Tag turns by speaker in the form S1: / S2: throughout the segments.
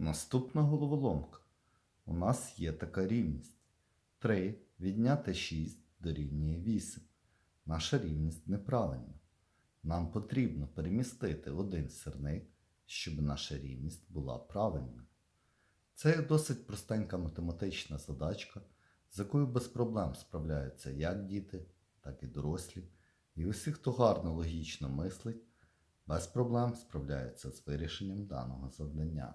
S1: Наступна головоломка. У нас є така рівність. 3 відняти 6 дорівнює 8. Наша рівність неправильна. Нам потрібно перемістити один сірник, щоб наша рівність була правильною. Це досить простенька математична задачка, з якою без проблем справляються як діти, так і дорослі. І усі, хто гарно логічно мислить, без проблем справляються з вирішенням даного завдання.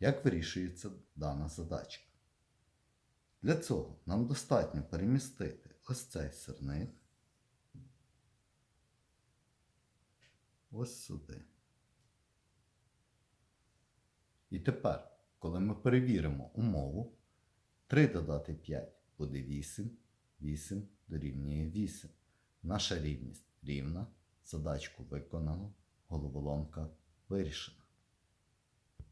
S1: Як вирішується дана задачка? Для цього нам достатньо перемістити ось цей сирник ось сюди. І тепер, коли ми перевіримо умову, 3 додати 5 буде 8, 8 дорівнює 8. Наша рівність рівна, задачку виконано, головоломка вирішена.